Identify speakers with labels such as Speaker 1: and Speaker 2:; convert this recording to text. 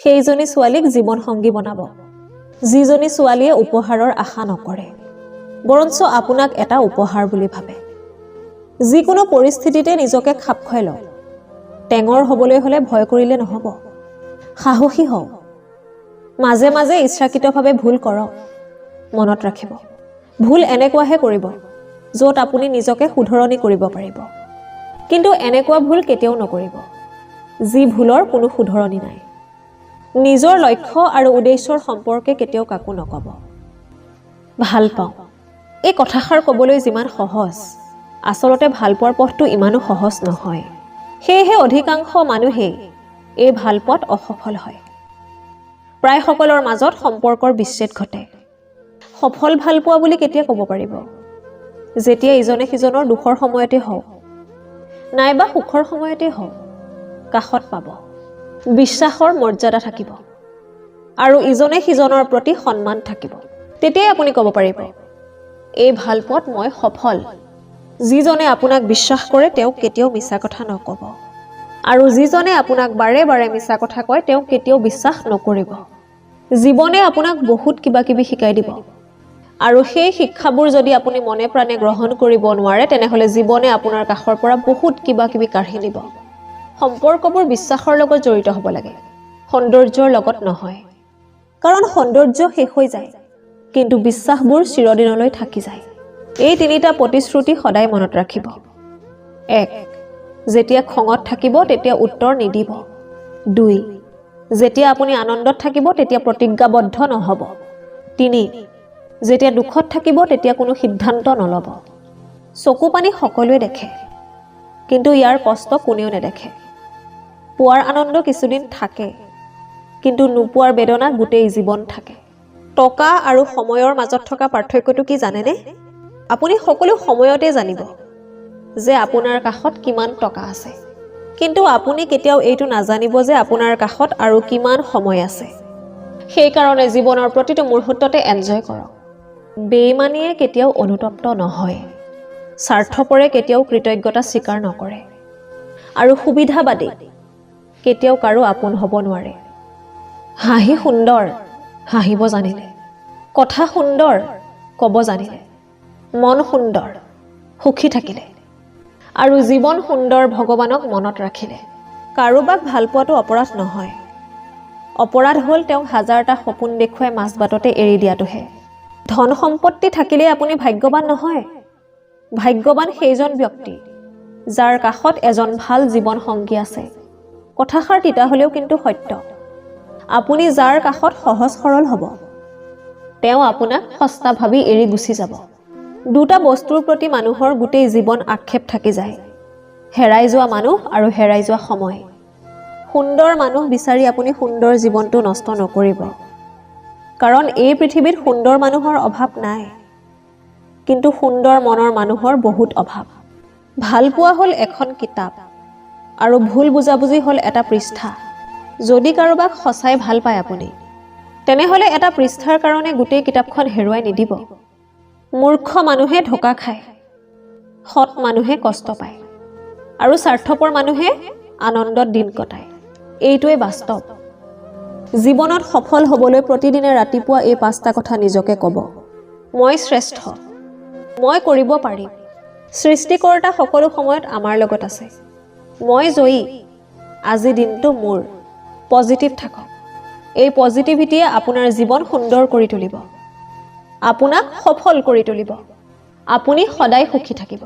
Speaker 1: সেইজনী ছোৱালীক জীৱন সংগী বনাব। যিজনী ছোৱালীয়ে উপহাৰৰ আশা নকৰে বৰঞ্চ আপোনাক এটা উপহাৰ বুলি ভাবে। যিকোনো পৰিস্থিতিতে নিজকে খাপ খুৱাই লওক। টেঙৰ হ'বলৈ হ'লে ভয় কৰিলে নহ'ব। সাহসী হওক। মাজে মাজে ইচ্ছাকৃতভাৱে ভুল কৰক। মনত ৰাখিব। ভুল এনেকুৱাহে কৰিব য'ত আপুনি নিজকে শুধৰণি কৰিব পাৰিব। কিন্তু এনেকুৱা ভুল কেতিয়াও নকৰিব। যি ভুলৰ কোনো শুধৰণি নাই। নিজৰ লক্ষ্য আৰু উদ্দেশ্যৰ সম্পৰ্কে কেতিয়াও কাকো নক'ব। ভাল পাওঁ। এই কথাষাৰ ক'বলৈ যিমান সহজ আচলতে ভাল পোৱাৰ পথটো ইমানো সহজ নহয়। সেয়েহে অধিকাংশ মানুহেই এই ভাল পোৱাত অসফল হয়। প্ৰায়সকলৰ মাজত সম্পৰ্কৰ বিচ্ছেদ ঘটে। সফল ভাল পোৱা বুলি কেতিয়া ক'ব পাৰিব? যেতিয়া ইজনে সিজনৰ দুখৰ সময়তে হওক নাইবা সুখৰ সময়তে হওক কাষত পাব। বিশ্বাসৰ মৰ্যাদা থাকিব। আৰু ইজনে সিজনৰ প্ৰতি সন্মান থাকিব। তেতিয়াই আপুনি ক'ব পাৰিব এই ভাল পোৱাত মই সফল। যিজনে আপোনাক বিশ্বাস কৰে তেওঁক কেতিয়াও মিছা কথা নক'ব। আৰু যিজনে আপোনাক বাৰে বাৰে মিছা কথা কয় তেওঁক কেতিয়াও বিশ্বাস নকৰিব। জীৱনে আপোনাক বহুত কিবা কিবি শিকাই দিব। আৰু সেই শিক্ষাবোৰ যদি আপুনি মনে প্ৰাণে গ্ৰহণ কৰিব নোৱাৰে তেনেহ'লে জীৱনে আপোনাৰ কাষৰ পৰা বহুত কিবা কিবি কাঢ়ি নিব। সম্পৰ্কবোৰ বিশ্বাসৰ লগত জড়িত হ'ব লাগে। সৌন্দৰ্যৰ লগত নহয়। কাৰণ সৌন্দৰ্য শেষ হৈ যায় কিন্তু বিশ্বাসবোৰ চিৰদিনলৈ থাকি যায়। এই তিনিটা প্ৰতিশ্ৰুতি সদায় মনত ৰাখিব। এক যেতিয়া খঙত থাকিব তেতিয়া উত্তৰ নিদিব। দুই যেতিয়া আপুনি আনন্দত থাকিব তেতিয়া প্ৰতিজ্ঞাবদ্ধ নহ'ব। তিনি যেতিয়া দুখত থাকিব তেতিয়া কোনো সিদ্ধান্ত নল'ব। চকু পানী সকলোৱে দেখে কিন্তু ইয়াৰ কষ্ট কোনেও নেদেখে। পোৱাৰ আনন্দ কিছুদিন থাকে কিন্তু নোপোৱাৰ বেদনা গোটেই জীৱন থাকে। টকা আৰু সময়ৰ মাজত থকা পাৰ্থক্যটো কি জানেনে? আপুনি সকলো সময়তে জানিব যে আপোনাৰ কাষত কিমান টকা আছে। কিন্তু আপুনি কেতিয়াও এইটো নাজানিব যে আপোনাৰ কাষত আৰু কিমান সময় আছে। সেইকাৰণে জীৱনৰ প্ৰতিটো মুহূৰ্ততে এনজয় কৰক। বেইমানীয়ে কেতিয়াও অনুতপ্ত নহয়। স্বাৰ্থপৰে কেতিয়াও কৃতজ্ঞতা স্বীকাৰ নকৰে। আৰু সুবিধাবাদী কেতিয়াও কাৰো আপোন হ'ব নোৱাৰে। হাঁহি সুন্দৰ হাঁহিব জানিলে। কথা সুন্দৰ ক'ব জানিলে। মন সুন্দৰ সুখী থাকিলে। আৰু জীৱন সুন্দৰ ভগৱানক মনত ৰাখিলে। কাৰোবাক ভাল পোৱাটো অপৰাধ নহয়। অপৰাধ হ'ল তেওঁক হাজাৰটা সপোন দেখুৱাই মাজবাটতে এৰি দিয়াটোহে। ধন সম্পত্তি থাকিলেই আপুনি ভাগ্যৱান নহয়। ভাগ্যৱান সেইজন ব্যক্তি যাৰ কাষত এজন ভাল জীৱন সংগী আছে। কথাষাৰ তিতা হ'লেও কিন্তু সত্য। আপুনি যাৰ কাষত সহজ সৰল হ'ব তেওঁ আপোনাক সস্তা ভাবি এৰি গুচি যাব। দুটা বস্তুৰ প্ৰতি মানুহৰ গোটেই জীৱন আক্ষেপ থাকি যায়। হেৰাই যোৱা মানুহ আৰু হেৰাই যোৱা সময়। সুন্দৰ মানুহ বিচাৰি আপুনি সুন্দৰ জীৱনটো নষ্ট নকৰিব। কাৰণ এই পৃথিৱীত সুন্দৰ মানুহৰ অভাৱ নাই। কিন্তু সুন্দৰ মনৰ মানুহৰ বহুত অভাৱ। ভাল পোৱা হ'ল এখন কিতাপ। আৰু ভুল বুজাবুজি হ'ল এটা পৃষ্ঠা। যদি কাৰোবাক সঁচাই ভাল পায় আপুনি তেনেহ'লে এটা পৃষ্ঠাৰ কাৰণে গোটেই কিতাপখন হেৰুৱাই নিদিব। মূৰ্খ মানুহে ঢকা খায় সৎ মানুহে কষ্ট পায় আৰু স্বাৰ্থপৰ মানুহে আনন্দত দিন কটায়। এইটোৱে বাস্তৱ। জীৱনত সফল হ'বলৈ প্ৰতিদিনে ৰাতিপুৱা এই পাঁচটা কথা নিজকে ক'ব। মই শ্ৰেষ্ঠ মই কৰিব পাৰিম। সৃষ্টিকৰ্তা সকলো সময়ত আমাৰ লগত আছে। মই জয়ী। আজি দিনটো মোৰ। পজিটিভ থাকক। এই পজিটিভিটিয়ে আপোনাৰ জীৱন সুন্দৰ কৰি তুলিব। আপোনাক সফল কৰি তুলিব। আপুনি সদায় সুখী থাকিব।